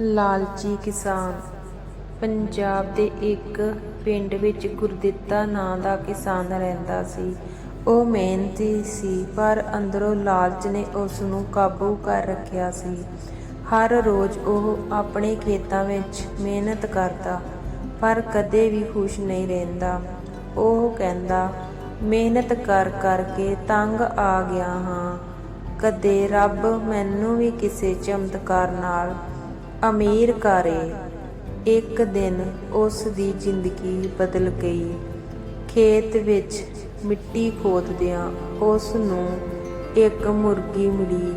ਲਾਲਚੀ ਕਿਸਾਨ। ਪੰਜਾਬ ਦੇ ਇੱਕ ਪਿੰਡ ਵਿੱਚ ਗੁਰਦਿੱਤਾ ਨਾਂ ਦਾ ਕਿਸਾਨ ਰਹਿੰਦਾ ਸੀ। ਉਹ ਮਿਹਨਤੀ ਸੀ, ਪਰ ਅੰਦਰੋਂ ਲਾਲਚ ਨੇ ਉਸ ਨੂੰ ਕਾਬੂ ਕਰ ਰੱਖਿਆ ਸੀ। ਹਰ ਰੋਜ਼ ਉਹ ਆਪਣੇ ਖੇਤਾਂ ਵਿੱਚ ਮਿਹਨਤ ਕਰਦਾ, ਪਰ ਕਦੇ ਵੀ ਖੁਸ਼ ਨਹੀਂ ਰਹਿੰਦਾ। ਉਹ ਕਹਿੰਦਾ, ਮਿਹਨਤ ਕਰ ਕਰਕੇ ਤੰਗ ਆ ਗਿਆ ਹਾਂ। ਕਦੇ ਰੱਬ ਮੈਨੂੰ ਵੀ ਕਿਸੇ ਚਮਤਕਾਰ ਨਾਲ ਅਮੀਰ ਕਰੇ, ਇੱਕ ਦਿਨ ਉਸ ਦੀ ਜ਼ਿੰਦਗੀ ਬਦਲ ਗਈ। ਖੇਤ ਵਿੱਚ ਮਿੱਟੀ ਖੋਦਦਿਆਂ ਉਸ ਨੂੰ ਇੱਕ ਮੁਰਗੀ ਮਿਲੀ।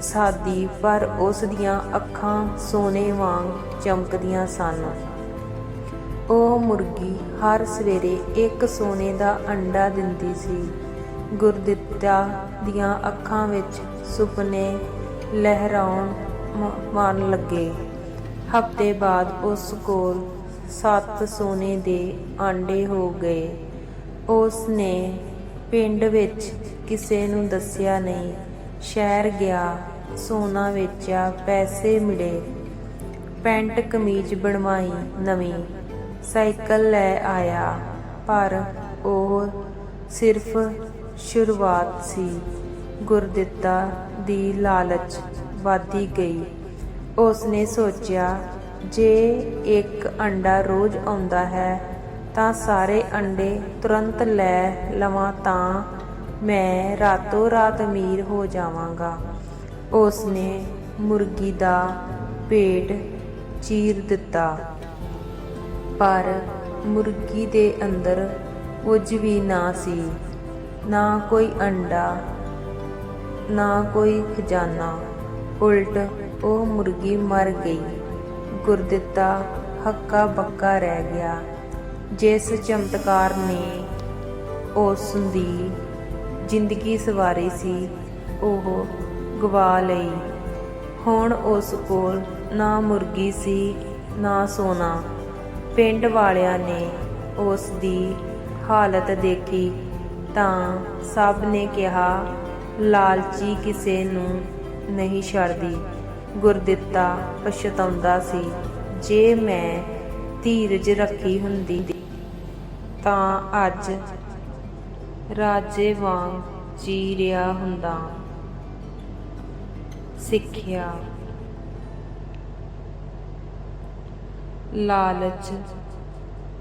ਸਾਦੀ ਪਰ ਉਸ ਦੀਆਂ ਅੱਖਾਂ ਸੋਨੇ ਵਾਂਗ ਚਮਕਦੀਆਂ ਸਨ। ਉਹ ਮੁਰਗੀ ਹਰ ਸਵੇਰੇ ਇੱਕ ਸੋਨੇ ਦਾ ਅੰਡਾ ਦਿੰਦੀ ਸੀ। ਗੁਰਦਿੱਤਾ ਦੀਆਂ ਅੱਖਾਂ ਵਿੱਚ ਸੁਪਨੇ ਲਹਿਰਾਉਣ ਮਾਰਨ ਲੱਗੇ। ਹਫ਼ਤੇ ਬਾਅਦ ਉਸ ਕੋਲ ਸੱਤ ਸੋਨੇ ਦੇ ਆਂਡੇ ਹੋ ਗਏ। ਉਸ ਨੇ ਪਿੰਡ ਵਿੱਚ ਕਿਸੇ ਨੂੰ ਦੱਸਿਆ ਨਹੀਂ। ਸ਼ਹਿਰ ਗਿਆ, ਸੋਨਾ ਵੇਚਿਆ, ਪੈਸੇ ਮਿਲੇ। ਪੈਂਟ ਕਮੀਜ਼ ਬਣਵਾਈ ਨਵੀਂ। ਸਾਈਕਲ ਲੈ ਆਇਆ, ਪਰ ਉਹ ਸਿਰਫ ਸ਼ੁਰੂਆਤ ਸੀ ਗੁਰਦਿੱਤਾ ਦੀ ਲਾਲਚ। ਵਧਦੀ ਗਈ। ਉਸ ਨੇ ਸੋਚਿਆ, ਜੇ ਇੱਕ ਅੰਡਾ ਰੋਜ਼ ਆਉਂਦਾ ਹੈ, ਤਾਂ ਸਾਰੇ ਅੰਡੇ ਤੁਰੰਤ ਲੈ ਲਵਾਂ ਤਾਂ ਮੈਂ ਰਾਤੋਂ ਰਾਤ ਅਮੀਰ ਹੋ ਜਾਵਾਂਗਾ। ਉਸ ਨੇ ਮੁਰਗੀ ਦਾ ਪੇਟ ਚੀਰ ਦਿੱਤਾ। ਪਰ ਮੁਰਗੀ ਦੇ ਅੰਦਰ ਕੁਝ ਵੀ ਨਾ ਸੀ। ਨਾ ਕੋਈ ਅੰਡਾ, ਨਾ ਕੋਈ ਖਜ਼ਾਨਾ। ਉਲਟ ਉਹ ਮੁਰਗੀ ਮਰ ਗਈ। ਗੁਰਦਿੱਤਾ ਹੱਕਾ ਬੱਕਾ ਰਹਿ ਗਿਆ। ਜਿਸ ਚਮਤਕਾਰ ਨੇ ਉਸ ਦੀ ਜ਼ਿੰਦਗੀ ਸਵਾਰੀ ਸੀ, ਉਹ ਗਵਾ ਲਈ। ਹੁਣ ਉਸ ਕੋਲ ਨਾ ਮੁਰਗੀ ਸੀ, ਨਾ ਸੋਨਾ। ਪਿੰਡ ਵਾਲਿਆਂ ਨੇ ਉਸ ਦੀ ਹਾਲਤ ਦੇਖੀ ਤਾਂ ਸਭ ਨੇ ਕਿਹਾ, ਲਾਲਚੀ ਕਿਸੇ ਨੂੰ ਨਹੀਂ ਛੱਡਦੀ। ਗੁਰਦਿੱਤਾ ਪਛਤਾਉਂਦਾ ਸੀ, ਜੇ ਮੈਂ ਧੀਰਜ ਰੱਖੀ ਹੁੰਦੀ ਤਾਂ ਅੱਜ ਰਾਜੇ ਵਾਂਗ ਜੀ ਰਿਹਾ ਹੁੰਦਾ। ਸਿੱਖਿਆ। ਲਾਲਚ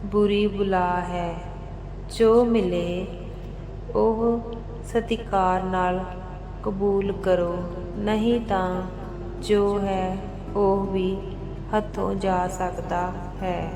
ਬੁਰੀ ਬੁਲਾ ਹੈ, ਜੋ ਮਿਲੇ ਉਹ ਸਤਿਕਾਰ ਨਾਲ ਕਬੂਲ ਕਰੋ ਨਹੀਂ ਤਾਂ ਜੋ ਹੈ ਉਹ ਵੀ ਹੱਥੋਂ ਜਾ ਸਕਦਾ ਹੈ।